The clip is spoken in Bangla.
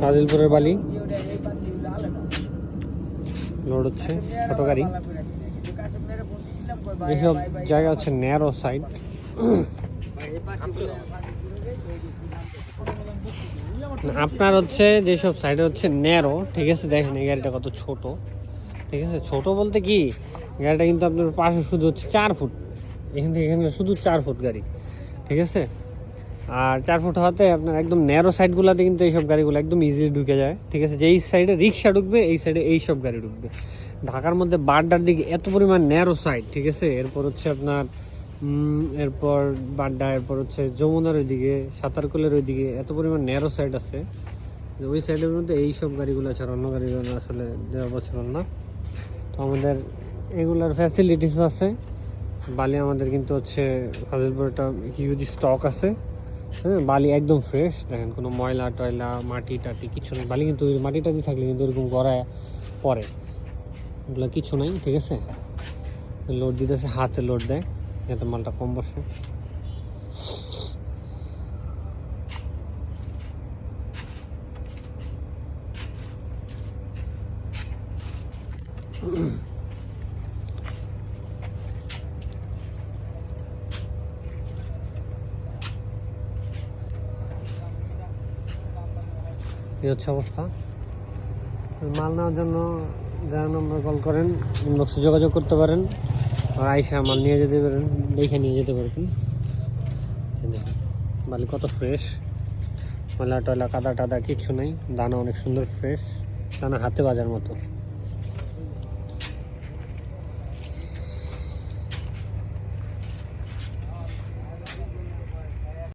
ফাজিলপুরের বালি। লোড হচ্ছে। ছোট গাড়ি। যেসব জায়গা হচ্ছে ন্যারো সাইড আপনার হচ্ছে যেসব সাইডে হচ্ছে ন্যারো ঠিক আছে? দেখেন এই গাড়িটা কত ছোট। ঠিক আছে? ছোট বলতে কি, গাড়িটা কিন্তু আপনার পাশে শুধু হচ্ছে চার ফুট। এখান থেকে এখানে শুধু চার ফুট গাড়ি। ঠিক আছে? আর চার ফুট হওয়াতে আপনার একদম ন্যারো সাইডগুলোতে কিন্তু এইসব গাড়িগুলো একদম ইজিলি ঢুকে যায়। ঠিক আছে? যে এই সাইডে রিক্সা ঢুকবে, এই সাইডে এই সব গাড়ি ঢুকবে। ঢাকার মধ্যে বাড্ডার দিকে এত পরিমাণ ন্যারো সাইড ঠিক আছে? এরপর হচ্ছে আপনার এরপর বাড্ডা, এরপর হচ্ছে যমুনার ওইদিকে, সাঁতারকুলের ওইদিকে এত পরিমাণ ন্যারো সাইড আছে যে ওই সাইডের মধ্যে এই সব গাড়িগুলো ছাড়া অন্য গাড়িগুলো আসলে দেওয়া পসিবল না। তো আমাদের এগুলার ফ্যাসিলিটিস আছে। বালি আমাদের কিন্তু হচ্ছে একটা হিউজ স্টক আছে। হ্যাঁ বালি একদম ফ্রেশ দেখেন, কোনো ময়লা টয়লা, মাটি টাটি কিছু নেই। বালি কিন্তু মাটি টাটি থাকলে কিন্তু এরকম গড়ায় পরে এগুলো কিছু নাই, ঠিক আছে? লোড দিতেছে, হাতে লোড দেয়, যাতে মালটা কম বসে। এই হচ্ছে অবস্থা। মাল নেওয়ার জন্য যারা নম্বর কল করেন ইনবক্সে যোগাযোগ করতে পারেন, আর আইসা মাল নিয়ে যেতে পারেন, দেখে নিয়ে যেতে পারবেন। বালি কত ফ্রেশ ময়লা টয়লা কাদা টাদা কিচ্ছু নেই। দানা অনেক সুন্দর ফ্রেশ দানা হাতে বাজার মতো।